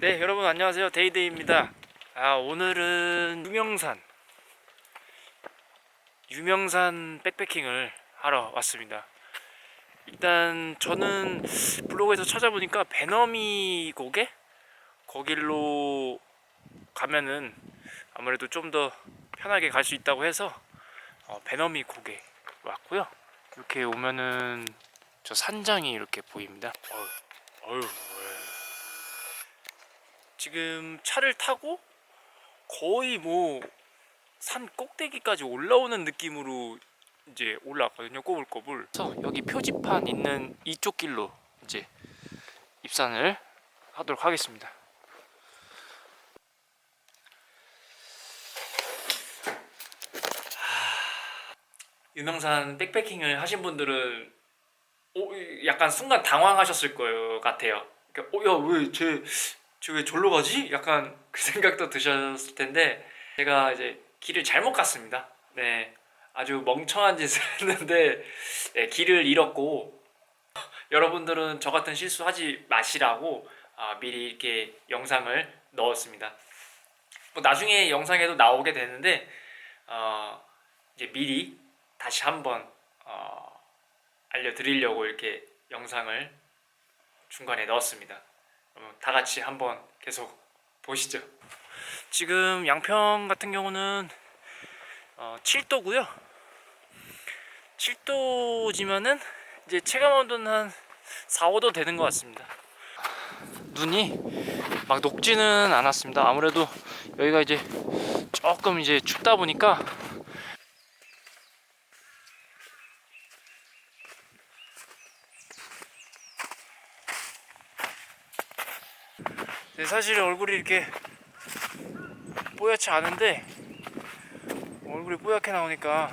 네 여러분 안녕하세요. 데이데이입니다. 아 오늘은 유명산 유명산 백패킹을 하러 왔습니다. 일단 저는 블로그에서 찾아보니까 베너미 고개? 거길로 가면은 아무래도 좀 더 편하게 갈 수 있다고 해서 어, 베너미 고개 왔고요. 이렇게 오면은 저 산장이 이렇게 보입니다. 어휴, 어휴, 지금 차를 타고 거의 뭐 산 꼭대기까지 올라오는 느낌으로 이제 올라왔거든요 꼬불꼬불 그래서 여기 표지판 있는 이쪽 길로 이제 입산을 하도록 하겠습니다 하, 유명산 백패킹을 하신 분들은 오, 약간 순간 당황하셨을 것 같아요. 그러니까, 어, 야, 왜 쟤, 쟤왜 절로 가지? 약간 그 생각도 드셨을 텐데, 제가 이제 길을 잘못 갔습니다. 네. 아주 멍청한 짓을 했는데, 네, 길을 잃었고, 여러분들은 저 같은 실수 하지 마시라고 아, 미리 이렇게 영상을 넣었습니다. 뭐 나중에 영상에도 나오게 되는데, 어, 이제 미리 다시 한번 어, 알려드리려고 이렇게 영상을 중간에 넣었습니다. 그러면 다 같이 한번 계속 보시죠. 지금 양평 같은 경우는 어, 7도고요. 7도지만은 이제 체감 온도는 한 4, 5도 되는 것 같습니다. 눈이 막 녹지는 않았습니다. 아무래도 여기가 이제 조금 이제 춥다 보니까 사실 얼굴이 이렇게 뽀얗지 않은데 얼굴이 뽀얗게 나오니까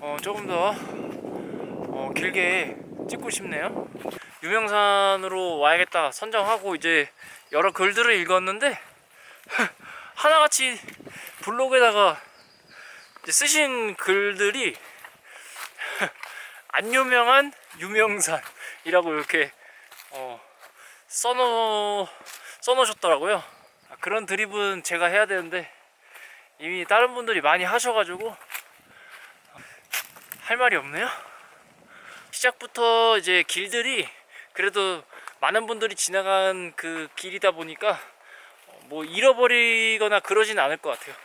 어, 조금 더 어, 길게 찍고 싶네요. 유명산으로 와야겠다 선정하고 이제 여러 글들을 읽었는데 하나같이 블로그에다가 쓰신 글들이 안 유명한 유명산이라고 이렇게 어, 써놓 써놓으셨더라고요. 아, 그런 드립은 제가 해야 되는데 이미 다른 분들이 많이 하셔가지고 할 말이 없네요. 시작부터 이제 길들이 그래도 많은 분들이 지나간 그 길이다 보니까 어, 뭐 잃어버리거나 그러진 않을 것 같아요.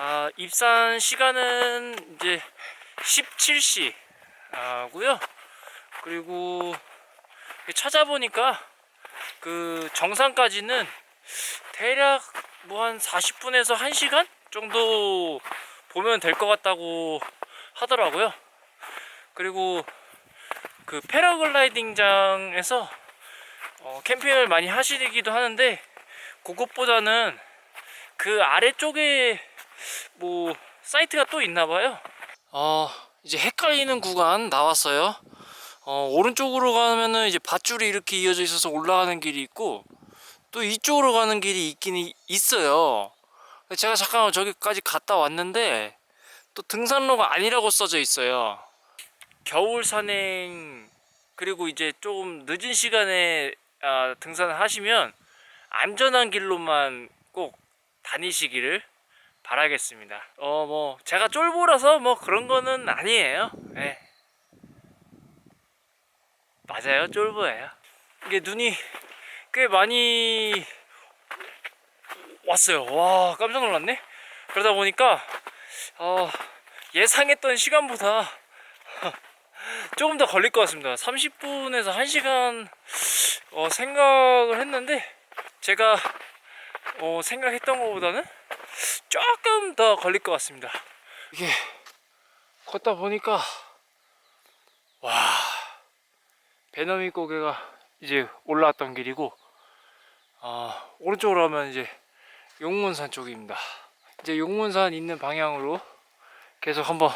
아, 입산 시간은 이제 17시고요. 그리고 찾아보니까 그 정상까지는 대략 뭐 한 40분에서 1시간 정도 보면 될 것 같다고 하더라고요. 그리고 그 패러글라이딩장에서 어, 캠핑을 많이 하시기도 하는데 그것보다는 그 아래쪽에 뭐 사이트가 또 있나 봐요. 어, 이제 헷갈리는 구간 나왔어요. 어, 오른쪽으로 가면은 이제 밧줄이 이렇게 이어져 있어서 올라가는 길이 있고 또 이쪽으로 가는 길이 있긴 이- 있어요. 제가 잠깐 저기까지 갔다 왔는데 또 등산로가 아니라고 써져 있어요. 겨울 산행 그리고 이제 조금 늦은 시간에 아, 등산을 하시면 안전한 길로만 꼭 다니시기를 바라겠습니다. 어, 뭐, 제가 쫄보라서 뭐 그런 거는 아니에요. 예. 맞아요, 쫄보예요. 이게 눈이 꽤 많이 왔어요. 와, 깜짝 놀랐네. 그러다 보니까, 어, 예상했던 시간보다 조금 더 걸릴 것 같습니다. 30분에서 1시간 어, 생각을 했는데, 제가 어, 생각했던 것보다는 조금 더 걸릴 것 같습니다. 이게 걷다 보니까 와 배너미 고개가 이제 올라왔던 길이고 아, 오른쪽으로 가면 이제 용문산 쪽입니다. 이제 용문산 있는 방향으로 계속 한번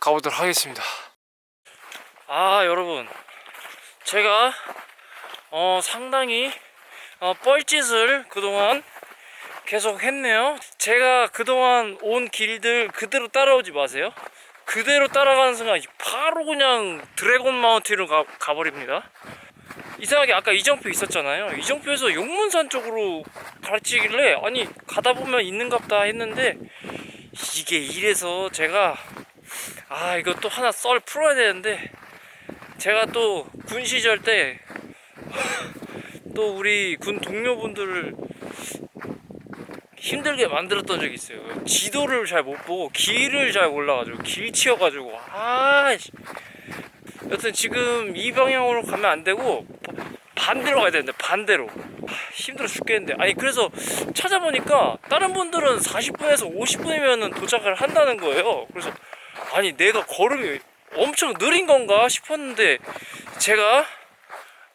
가보도록 하겠습니다. 아 여러분 제가 어, 상당히 어, 뻘짓을 그동안 계속 했네요. 제가 그동안 온 길들 그대로 따라오지 마세요. 그대로 따라가는 순간 바로 그냥 드래곤 마운틴으로 가, 가버립니다. 이상하게 아까 이정표 있었잖아요. 이정표에서 용문산 쪽으로 가르치길래 아니 가다 보면 있는갑다 했는데 이게 이래서 제가 아 이거 또 하나 썰 풀어야 되는데 제가 또 군 시절 때 또 우리 군 동료분들을 힘들게 만들었던 적이 있어요. 지도를 잘 못 보고 길을 잘 몰라가지고 길 치여가지고 아 씨. 여튼 지금 이 방향으로 가면 안 되고 바- 반대로 가야 되는데 반대로 하, 힘들어 죽겠는데 아니 그래서 찾아보니까 다른 분들은 40분에서 50분이면 도착을 한다는 거예요. 그래서 아니 내가 걸음이 엄청 느린 건가 싶었는데 제가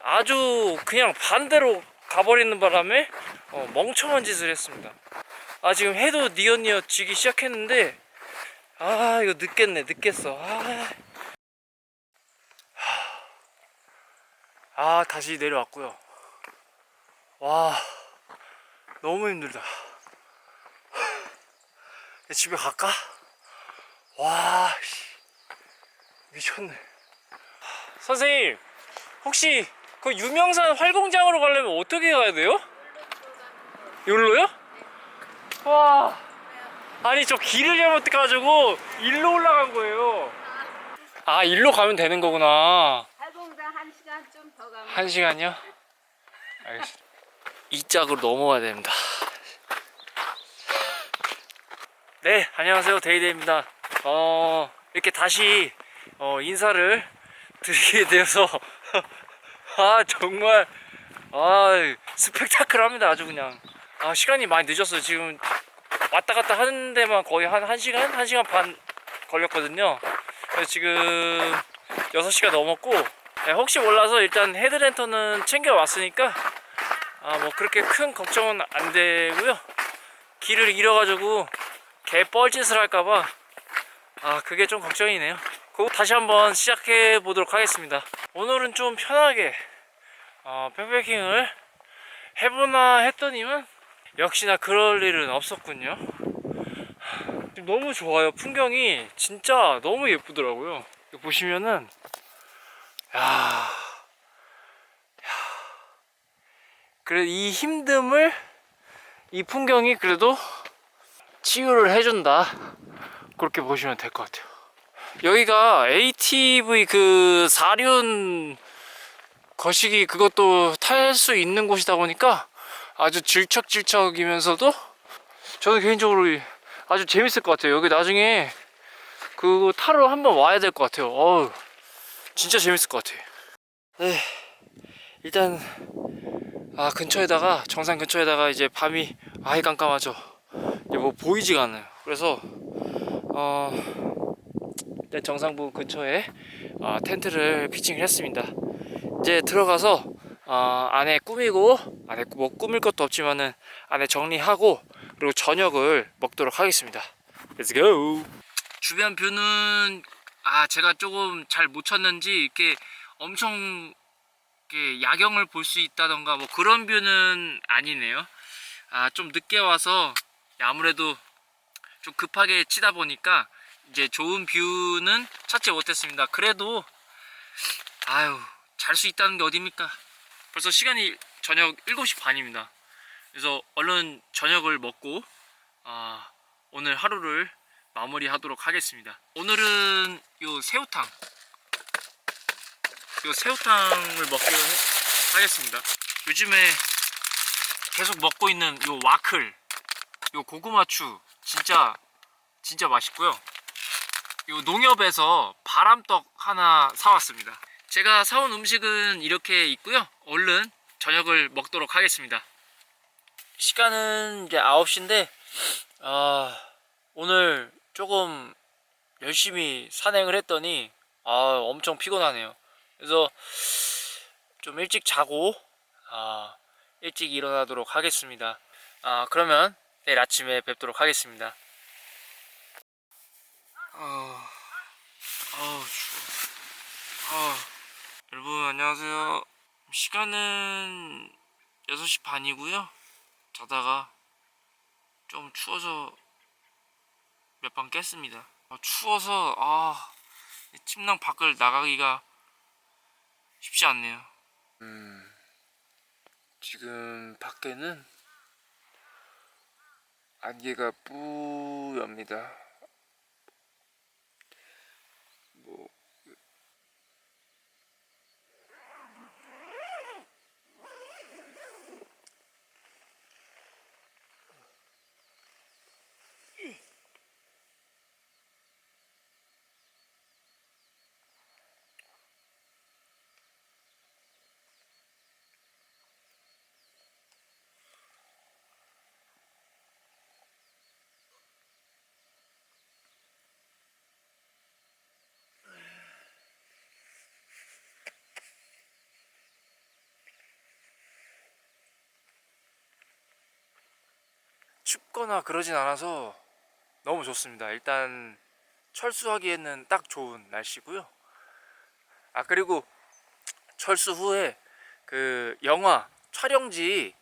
아주 그냥 반대로 가버리는 바람에 어, 멍청한 짓을 했습니다. 아 지금 해도 니엇니엇 지기 시작했는데 아 이거 늦겠네 늦겠어. 아, 아 다시 내려왔고요. 와 너무 힘들다. 집에 갈까? 와 씨, 미쳤네. 선생님 혹시 그 유명산 활공장으로 가려면 어떻게 가야 돼요? 여기로요? 와. 아니 저 길을 잘못해가지고 일로 올라간 거예요. 아 일로 가면 되는 거구나. 한 시간 좀 더 가면 한 시간이요? 알겠습니다. 이 짝으로 넘어가야 됩니다. 네 안녕하세요. 데이데이입니다. 어 이렇게 다시 어, 인사를 드리게 되어서 아 정말 아 스펙타클합니다. 아주 그냥 아 시간이 많이 늦었어요. 지금 왔다 갔다 하는 데만 거의 한 1시간? 1시간 반 걸렸거든요. 그래서 지금 6시가 넘었고 네, 혹시 몰라서 일단 헤드랜턴은 챙겨 왔으니까 아 뭐 그렇게 큰 걱정은 안 되고요. 길을 잃어가지고 개 뻘짓을 할까봐 아 그게 좀 걱정이네요. 그거 다시 한번 시작해 보도록 하겠습니다. 오늘은 좀 편하게 어, 백패킹을 해보나 했더니만 역시나 그럴 일은 없었군요. 너무 좋아요. 풍경이 진짜 너무 예쁘더라고요. 보시면은 야, 그래 이 힘듦을 이 풍경이 그래도 치유를 해준다. 그렇게 보시면 될 것 같아요. 여기가 ATV 그 사륜 거시기 그것도 탈 수 있는 곳이다 보니까 아주 질척질척이면서도 저는 개인적으로 아주 재밌을 것 같아요. 여기 나중에 그거 타러 한번 와야 될 것 같아요. 어우 진짜 재밌을 것 같아요 네 일단 아 근처에다가 정상 근처에다가 이제 밤이 아예 깜깜하죠. 이제 뭐 보이지가 않아요. 그래서 어 일단 정상부 근처에 아, 텐트를 피칭을 했습니다. 이제 들어가서 어, 안에 꾸미고 안에 뭐 꾸밀 것도 없지만은 안에 정리하고 그리고 저녁을 먹도록 하겠습니다 Let's go 주변 뷰는 아 제가 조금 잘 못 쳤는지 이렇게 엄청 이렇게 야경을 볼 수 있다던가 뭐 그런 뷰는 아니네요. 아 좀 늦게 와서 아무래도 좀 급하게 치다 보니까 이제 좋은 뷰는 찾지 못했습니다. 그래도 아유 잘 수 있다는 게 어딥니까? 벌써 시간이 저녁 7시 반입니다. 그래서 얼른 저녁을 먹고 아 오늘 하루를 마무리하도록 하겠습니다. 오늘은 요 새우탕 요 새우탕을 먹기로 해- 하겠습니다. 요즘에 계속 먹고 있는 요 와클, 요 고구마추 진짜 진짜 맛있고요. 요 농협에서 바람떡 하나 사왔습니다. 제가 사온 음식은 이렇게 있고요. 얼른 저녁을 먹도록 하겠습니다. 시간은 이제 9시인데 아, 오늘 조금 열심히 산행을 했더니 아, 엄청 피곤하네요. 그래서 좀 일찍 자고 아, 일찍 일어나도록 하겠습니다. 아, 그러면 내일 아침에 뵙도록 하겠습니다. 아, 아우 추워. 아, 여러분 안녕하세요. 시간은 6시 반이고요. 자다가 좀 추워서 몇 번 깼습니다. 아, 추워서 아이 침낭 밖을 나가기가 쉽지 않네요. 음 지금 밖에는 안개가 뿌엽니다. 뭐 춥거나 그러진 않아서 너무 좋습니다. 일단 철수하기에는 딱 좋은 날씨고요. 아 그리고 철수 후에 그 영화 촬영지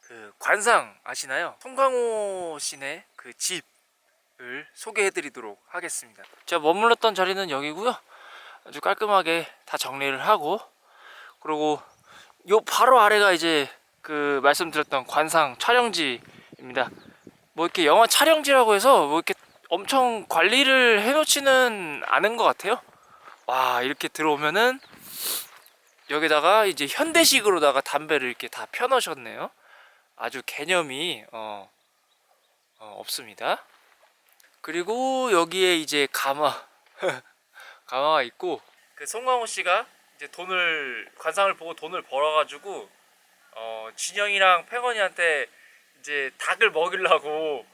그 관상 아시나요? 송강호 씨네 그 집을 소개해드리도록 하겠습니다. 제가 머물렀던 자리는 여기고요. 아주 깔끔하게 다 정리를 하고 그리고 요 바로 아래가 이제 그 말씀드렸던 관상 촬영지입니다. 뭐 이렇게 영화 촬영지라고 해서 뭐 이렇게 엄청 관리를 해놓지는 않은 것 같아요. 와 이렇게 들어오면은 여기다가 이제 현대식으로다가 담배를 이렇게 다 펴놓으셨네요. 아주 개념이 어, 어, 없습니다. 그리고 여기에 이제 가마 가마가 있고 그 송강호 씨가 이제 돈을 관상을 보고 돈을 벌어가지고 어, 진영이랑 팽원이한테 이제 닭을 먹이려고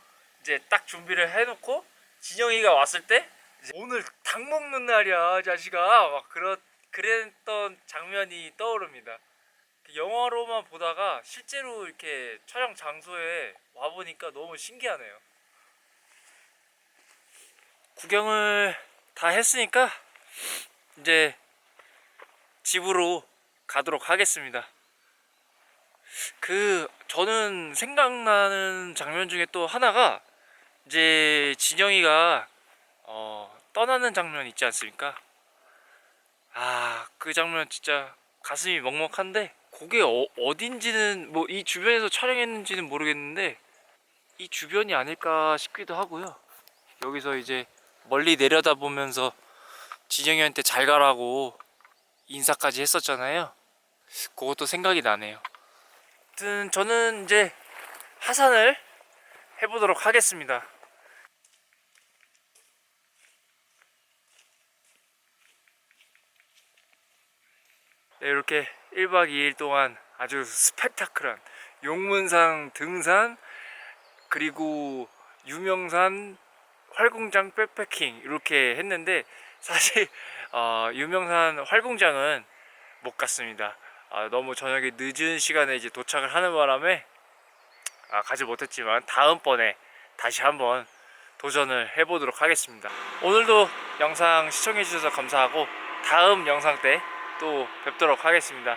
이제 딱 준비를 해놓고 진영이가 왔을 때 오늘 닭 먹는 날이야 자식아 막 그런 그랬던 장면이 떠오릅니다. 그 영화로만 보다가 실제로 이렇게 촬영 장소에 와 보니까 너무 신기하네요. 구경을 다 했으니까 이제 집으로 가도록 하겠습니다. 그 저는 생각나는 장면 중에 또 하나가 이제 진영이가 어, 떠나는 장면 있지 않습니까? 아 그 장면 진짜 가슴이 먹먹한데 그게 어, 어딘지는 뭐 이 주변에서 촬영했는지는 모르겠는데 이 주변이 아닐까 싶기도 하고요. 여기서 이제 멀리 내려다 보면서 진영이한테 잘 가라고 인사까지 했었잖아요. 그것도 생각이 나네요. 아무튼 저는 이제 하산을 해보도록 하겠습니다. 네, 이렇게 1박 2일 동안 아주 스펙타클한 용문산 등산 그리고 유명산 활공장 백패킹 이렇게 했는데 사실 어, 유명산 활공장은 못 갔습니다. 아, 너무 저녁에 늦은 시간에 이제 도착을 하는 바람에 아, 가지 못했지만 다음번에 다시 한번 도전을 해보도록 하겠습니다. 오늘도 영상 시청해주셔서 감사하고 다음 영상 때 또 뵙도록 하겠습니다.